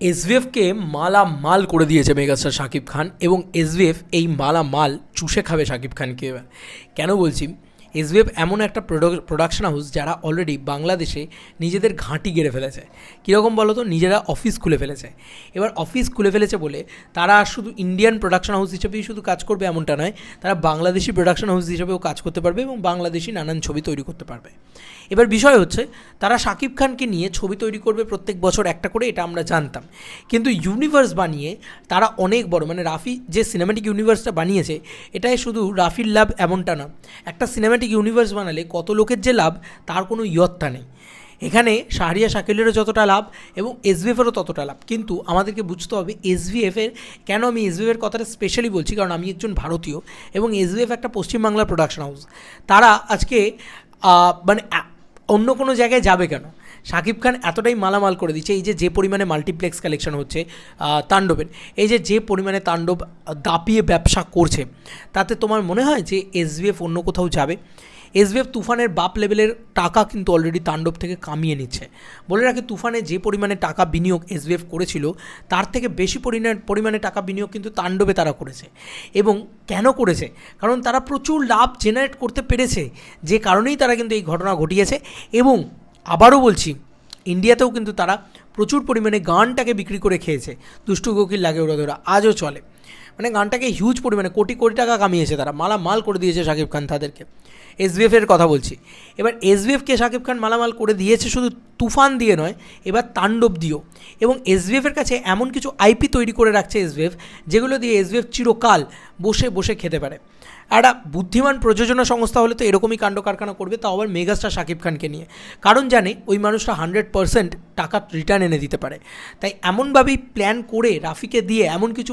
এসভিএফকে মালা মাল করে দিয়েছে মেগাস্টার শাকিব খান এবং এসভিএফ এই মালা মাল চুষে খাবে শাকিব খানকে কেন বলছি? এসভিএফ এমন একটা প্রোডাকশন হাউস যারা অলরেডি বাংলাদেশে নিজেদের ঘাঁটি গেড়ে ফেলেছে। কীরকম বলো তো নিজেরা অফিস খুলে ফেলেছে। এবার অফিস খুলে ফেলেছে বলে তারা শুধু ইন্ডিয়ান প্রোডাকশন হাউস হিসেবেই শুধু কাজ করবে এমনটা নয়, তারা বাংলাদেশি প্রোডাকশন হাউস হিসেবেও কাজ করতে পারবে এবং বাংলাদেশি নানান ছবি তৈরি করতে পারবে। এবার বিষয় হচ্ছে, তারা শাকিব খানকে নিয়ে ছবি তৈরি করবে প্রত্যেক বছর একটা করে, এটা আমরা জানতাম। কিন্তু ইউনিভার্স বানিয়ে তারা অনেক বড় মানে রাফি যে সিনেমাটিক ইউনিভার্সটা বানিয়েছে, এটাই শুধু রাফির লাভ এমনটা না। একটা সিনেমাটিক ইউনিভার্স বানালে কত লোকের যে লাভ, তার কোনো ইয়ত্তা নেই। এখানে শাহরিয়া শাকিলেরও যতটা লাভ এবং এসভিএফেরও ততটা লাভ। কিন্তু আমাদেরকে বুঝতে হবে এসভিএফের কেন আমি এসভিএফের কথাটা স্পেশালি বলছি? কারণ আমি একজন ভারতীয় এবং এসভিএফ একটা পশ্চিমবাংলার প্রোডাকশন হাউস তারা আজকে মানে অন্য কোনো জায়গায় যাবে কেন? শাকিব খান এতটাই মালামাল করে দিচ্ছে, এই যে যে পরিমাণে মাল্টিপ্লেক্স কালেকশন হচ্ছে তাণ্ডবের, এই যে যে পরিমাণে তাণ্ডব দাপিয়ে ব্যবসা করছে, তাতে তোমার মনে হয় যে এসভিএফ অন্য কোথাও যাবে? এসভিএফ তুফানের বাপ লেভেলের টাকা কিন্তু অলরেডি তাণ্ডব থেকে কামিয়ে নিচ্ছে। বলে রাখি, তুফানে যে পরিমাণে টাকা বিনিয়োগ এসভিএফ করেছিল, তার থেকে বেশি পরিমাণে পরিমাণে টাকা বিনিয়োগ কিন্তু তাণ্ডবে তারা করেছে। এবং কেন করেছে? কারণ তারা প্রচুর লাভ জেনারেট করতে পেরেছে, যে কারণেই তারা কিন্তু এই ঘটনা ঘটিয়েছে। এবং আবারও বলছি, ইন্ডিয়াতেও কিন্তু তারা প্রচুর পরিমাণে গানটাকে বিক্রি করে খেয়েছে। দুষ্টু কোকিল লাগে ওরা ধরা, আজও চলে। মানে গানটাকে হিউজ পরিমাণে, কোটি কোটি টাকা কামিয়েছে তারা, মালামাল করে দিয়েছে শাকিব খান তাদেরকে। এসবিএফ এর কথা বলছি। এবার এসবিএফকে শাকিব খান মালামাল করে দিয়েছে শুধু তুফান দিয়ে নয়, এবার তাণ্ডব দিয়েও। এবং এসবিএফ এর কাছে এমন কিছু আইপি তৈরি করে রাখছে এসবিএফ যেগুলো দিয়ে এসবিএফ চিরকাল বসে বসে খেতে পারে। একটা বুদ্ধিমান প্রযোজনা সংস্থা হলে তো এরকমই কাণ্ড কারখানা করবে, তাও আবার মেগাস্টার শাকিব খানকে নিয়ে। কারণ জানে, ওই মানুষটা হান্ড্রেড পারসেন্ট টাকা রিটার্ন এনে দিতে পারে। তাই এমনভাবেই প্ল্যান করে রাফিকে দিয়ে এমন কিছু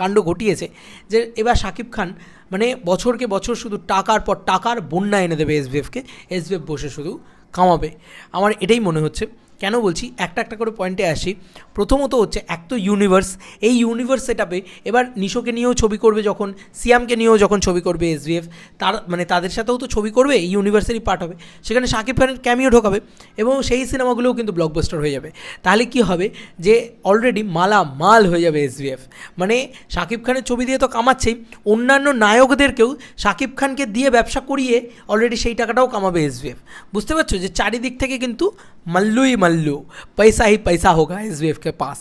কাণ্ড ঘটিয়েছে যে এবার শাকিব খান মানে বছরকে বছর শুধু টাকার পর টাকার বন্যা এনে দেবে এসবিএফকে এসবিএফ বসে শুধু কামাবে। আমার এটাই মনে হচ্ছে। কেন বলছি? একটা একটা করে পয়েন্টে আসি। প্রথমত হচ্ছে, এক তো ইউনিভার্স এই ইউনিভার্স সেটাপে এবার নিশোকে নিয়েও ছবি করবে যখন, সিয়ামকে নিয়েও যখন ছবি করবে এসবিএফ তার মানে তাদের সাথেও তো ছবি করবে, এই ইউনিভার্সেরই পার্ট হবে। সেখানে শাকিব খানের ক্যামিও ঢোকাবে এবং সেই সিনেমাগুলোও কিন্তু ব্লকবাস্টার হয়ে যাবে। তাহলে কি হবে? যে অলরেডি মালা মাল হয়ে যাবে এসবিএফ মানে শাকিব খানের ছবি দিয়ে তো কামাচ্ছেই। অন্যান্য নায়কদেরকেও শাকিব খানকে দিয়ে ব্যবসা করিয়ে অলরেডি সেই টাকাটাও কামাবে এসবিএফ বুঝতে পারছ? যে চারিদিক থেকে কিন্তু মাল্লুই মাল্লু পয়সা হি পয়সা হোগা এসবিএফকে পাস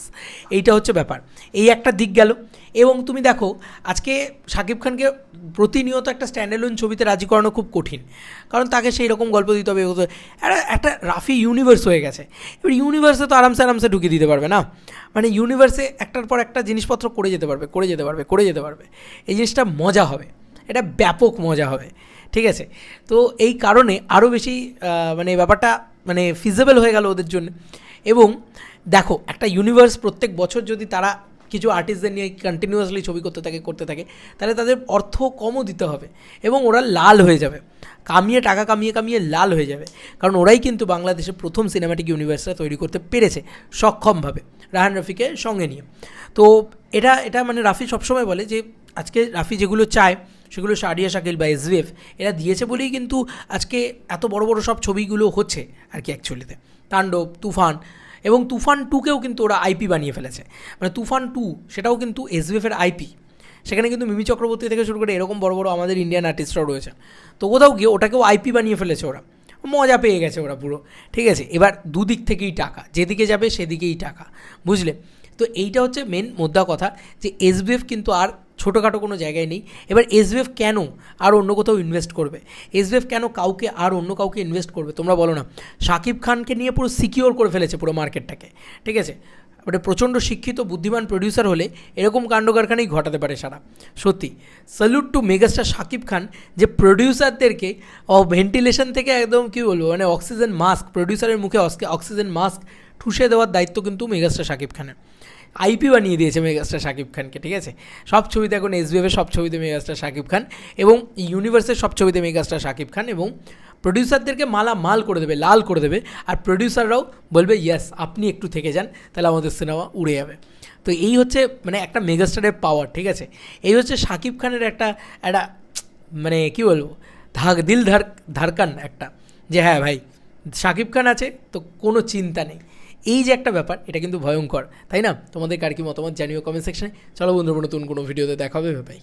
এইটা হচ্ছে ব্যাপার। এই একটা দিক গেল। এবং তুমি দেখো, আজকে শাকিব খানকে প্রতিনিয়ত একটা স্ট্যান্ডালোন ছবিতে রাজি করানো খুব কঠিন। কারণ তাকে সেই রকম গল্প দিতে হবে। একটা একটা রাফি ইউনিভার্স হয়ে গেছে। এবার ইউনিভার্সে তো আরামসে আরামসে ঢুকিয়ে দিতে পারবে না। মানে ইউনিভার্সে একটার পর একটা জিনিসপত্র করে যেতে পারবে, করে যেতে পারবে, করে যেতে পারবে। এই জিনিসটা মজা হবে। এটা ব্যাপক মজা হবে। ঠিক আছে? তো এই কারণে আরও বেশি মানে ব্যাপারটা মানে ফিজেবল হয়ে গেল ওদের জন্য। এবং দেখো, একটা ইউনিভার্স প্রত্যেক বছর যদি তারা কিছু আর্টিস্টদের নিয়ে কন্টিনিউয়াসলি ছবি করতে থাকে করতে থাকে, তাহলে তাদের অর্থ কমও দিতে হবে এবং ওরা লাল হয়ে যাবে। কামিয়ে, টাকা কামিয়ে কামিয়ে লাল হয়ে যাবে। কারণ ওরাই কিন্তু বাংলাদেশের প্রথম সিনেমাটিক ইউনিভার্সটা তৈরি করতে পেরেছে সক্ষমভাবে, রাহান রফিকে সঙ্গে নিয়ে। তো এটা এটা মানে রাফি সবসময় বলে যে, আজকে রাফি যেগুলো চায় সেগুলো শারিয়া শাকিল বা এসভিএফ এরা দিয়েছে বলেই কিন্তু আজকে এত বড় বড় সব ছবিগুলো হচ্ছে আর কি অ্যাকচুয়ালিতে তাণ্ডব, তুফান এবং তুফান টুকেও কিন্তু ওরা আইপি বানিয়ে ফেলেছে। মানে তুফান টু সেটাও কিন্তু এসভিএফের আইপি সেখানে কিন্তু মিমি চক্রবর্তী থেকে শুরু করে এরকম বড় বড় আমাদের ইন্ডিয়ান আর্টিস্টরাও রয়েছে। তো কোথাও গিয়ে ওটাকেও আইপি বানিয়ে ফেলেছে ওরা। মজা পেয়ে গেছে ওরা পুরো। ঠিক আছে, এবার দুদিক থেকেই টাকা। যেদিকে যাবে সেদিকেই টাকা। বুঝলে? তো এইটা হচ্ছে মেন মোদ্দা কথা যে এসবিএফ কিন্তু আর ছোটোখাটো কোনো জায়গায় নেই। এবার এসবিএফ কেন আর অন্য কোথাও ইনভেস্ট করবে? এসবিএফ কেন কাউকে আর অন্য কাউকে ইনভেস্ট করবে? তোমরা বলো না। শাকিব খানকে নিয়ে পুরো সিকিওর করে ফেলেছে পুরো মার্কেটটাকে ঠিক আছে? মানে প্রচণ্ড শিক্ষিত, বুদ্ধিমান প্রডিউসার হলে এরকম কাণ্ড কারখানাই ঘটাতে পারে সারা। সত্যি salute to megastar Shakib Khan যে প্রডিউসারদেরকে ভেন্টিলেশন থেকে একদম কী বলব মানে অক্সিজেন মাস্ক প্রডিউসারের মুখে অক্সি- অক্সিজেন মাস্ক ঠুসে দেওয়ার দায়িত্ব কিন্তু মেগাস্টার শাকিব খানের। আইপি বানিয়ে দিয়েছে মেগাস্টার শাকিব খানকে, ঠিক আছে? সব ছবিতে এখন এসবিএফের সব ছবিতে মেগাস্টার শাকিব খান এবং ইউনিভার্সের সব ছবিতে মেগাস্টার শাকিব খান এবং প্রডিউসারদেরকে মালা মাল করে দেবে, লাল করে দেবে। আর প্রডিউসাররাও বলবে ইয়েস আপনি একটু থেকে যান, তাহলে আমাদের সিনেমা উড়ে যাবে। তো এই হচ্ছে মানে একটা মেগাস্টারের পাওয়ার ঠিক আছে? এই হচ্ছে শাকিব খানের একটা একটা মানে কী বলব, ধাক, দিল ধার, ধারকান একটা। যে হ্যাঁ ভাই শাকিব খান আছে, তো কোনো চিন্তা নেই। এই যে একটা ব্যাপার, এটা কিন্তু ভয়ঙ্কর, তাই না? তোমাদের কার কি মতামত জানিও কমেন্ট সেকশনে চলো বন্ধুরা, নতুন কোনো ভিডিওতে দেখা হবে ভাই